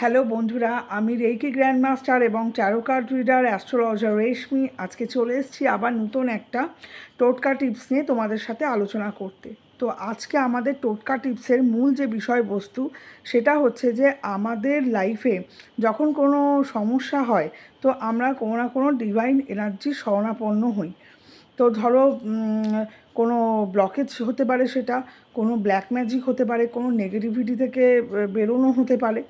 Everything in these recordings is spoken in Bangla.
হ্যালো বন্ধুরা, আমি রেইকি গ্র্যান্ড মাস্টার এবং tarot card reader astrologer Reshmi. আজকে চলে এসেছি আবার নতুন একটা টোটকা টিপস নিয়ে তোমাদের সাথে আলোচনা করতে। তো আজকে আমাদের টোটকা টিপসের মূল যে বিষয়বস্তু, সেটা হচ্ছে যে আমাদের লাইফে যখন কোনো সমস্যা হয়, তো আমরা কোনো না কোনো ডিভাইন এনার্জির শরণাপন্ন হই। তো ধরো কোনো ব্লকেজ হতে পারে সেটা, কোনো ব্ল্যাক ম্যাজিক হতে পারে, কোনো নেগেটিভিটি থেকে বেরোনো হতে পারে।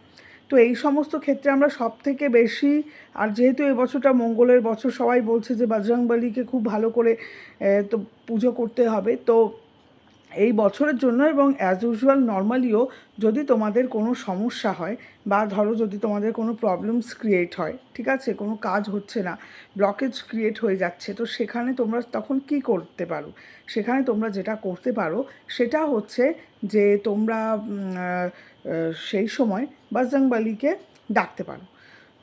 তো এই সমস্ত ক্ষেত্রে আমরা সব থেকে বেশি, আর যেহেতু এই বছরটা মঙ্গলের বছর, সবাই বলছে যে বজরংবলীকে খুব ভালো করে তো পুজো করতে হবে। তো এই বছরের জন্য এবং অ্যাজ ইউজুয়াল নর্মালিও যদি তোমাদের কোনো সমস্যা হয় বা ধরো যদি তোমাদের কোনো প্রবলেমস ক্রিয়েট হয়, ঠিক আছে? কোনো কাজ হচ্ছে না ব্লকেজ ক্রিয়েট হয়ে যাচ্ছে, তো সেখানে তোমরা তখন কি করতে পারো? সেখানে তোমরা যেটা করতে পারো সেটা হচ্ছে যে তোমরা সেই সময় বাজরংবলীকে ডাকতে পারো।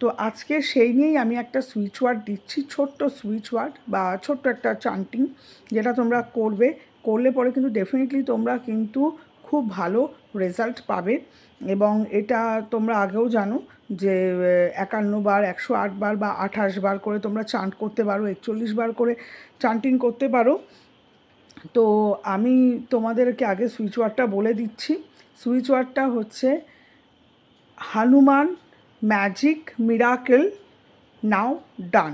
তো আজকে সেই নিয়েই আমি একটা সুইচ ওয়ার্ড দিচ্ছি, ছোট্ট সুইচ ওয়ার্ড বা ছোট্ট একটা চান্টিং যেটা তোমরা করবে করলে পরে কিন্তু ডেফিনেটলি তোমরা কিন্তু খুব ভালো রেজাল্ট পাবে। এবং এটা তোমরা আগেও জানো যে একান্ন বার, একশো আট বার বা আঠাশ বার করে তোমরা চান্ট করতে পারো, একচল্লিশ বার করে চান্টিং করতে পারো। তো আমি তোমাদেরকে আগে সুইচ ওয়ার্ডটা বলে দিচ্ছি। সুইচ ওয়ার্ডটা হচ্ছে হানুমান ম্যাজিক মিরাকেল নাও ডান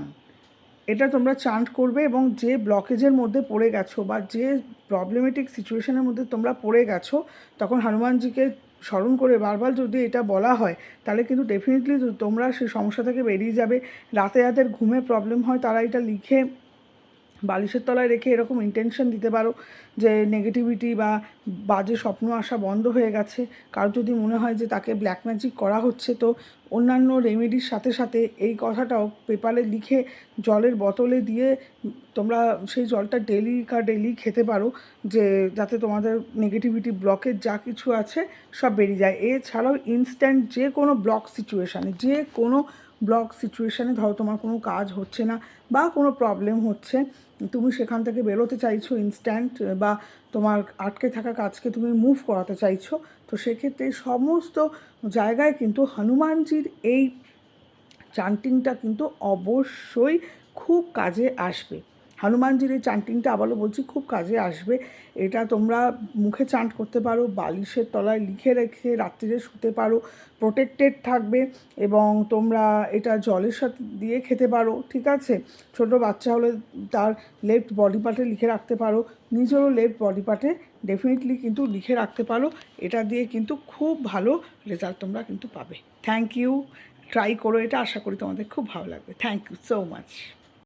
এটা তোমরা চান্ট করবে এবং যে ব্লকেজের মধ্যে পড়ে গেছো বা যে প্রবলেমেটিক সিচুয়েশনের মধ্যে তোমরা পড়ে গেছো, তখন হনুমানজিকে স্মরণ করে বারবার যদি এটা বলা হয়, তাহলে কিন্তু ডেফিনেটলি তোমরা সেই সমস্যা থেকে বেরিয়ে যাবে। রাতে যাদের ঘুমে প্রবলেম হয়, তারা এটা লিখে বালিশের তলায় রেখে এরকম ইন্টেনশন দিতে পারো যে নেগেটিভিটি বা বাজে স্বপ্ন আসা বন্ধ হয়ে গেছে। কারোর যদি মনে হয় যে তাকে ব্ল্যাক ম্যাজিক করা হচ্ছে, তো অন্যান্য রেমেডির সাথে সাথে এই কথাটাও পেপারে লিখে জলের বোতলে দিয়ে তোমরা সেই জলটা ডেলি কা ডেলি খেতে পারো, যে যাতে তোমাদের নেগেটিভিটি ব্লকের যা কিছু আছে সব বেরিয়ে যায়। এছাড়াও ইনস্ট্যান্ট যে কোনো ব্লক সিচুয়েশানে যে কোনো ব্লক সিচুয়েশানে ধরো তোমার কোনো কাজ হচ্ছে না বা কোনো প্রবলেম হচ্ছে, তুমি সেখান থেকে বেরোতে চাইছো ইনস্ট্যান্ট বা তোমার আটকে থাকা কাজকে তুমি মুভ করাতে চাইছো, তো সেক্ষেত্রে সমস্ত জায়গায় কিন্তু হনুমানজির এই চান্টিংটা কিন্তু অবশ্যই খুব কাজে আসবে। হনুমানজির এই চান্টিংটা আবারও বলছি, খুব কাজে আসবে। এটা তোমরা মুখে চান্ট করতে পারো, বালিশের তলায় লিখে রেখে রাত্রিরে শুতে পারো প্রোটেক্টেড থাকবে এবং তোমরা এটা জলের সাথে দিয়ে খেতে পারো, ঠিক আছে? ছোট বাচ্চা হলে তার লেফট বডি পার্টে লিখে রাখতে পারো, নিজেরও লেফট বডি পার্টে ডেফিনেটলি কিন্তু লিখে রাখতে পারো। এটা দিয়ে কিন্তু খুব ভালো রেজাল্ট তোমরা কিন্তু পাবে। থ্যাংক ইউ ট্রাই করো এটা, আশা করি তোমাদের খুব ভালো লাগবে। Thank you so much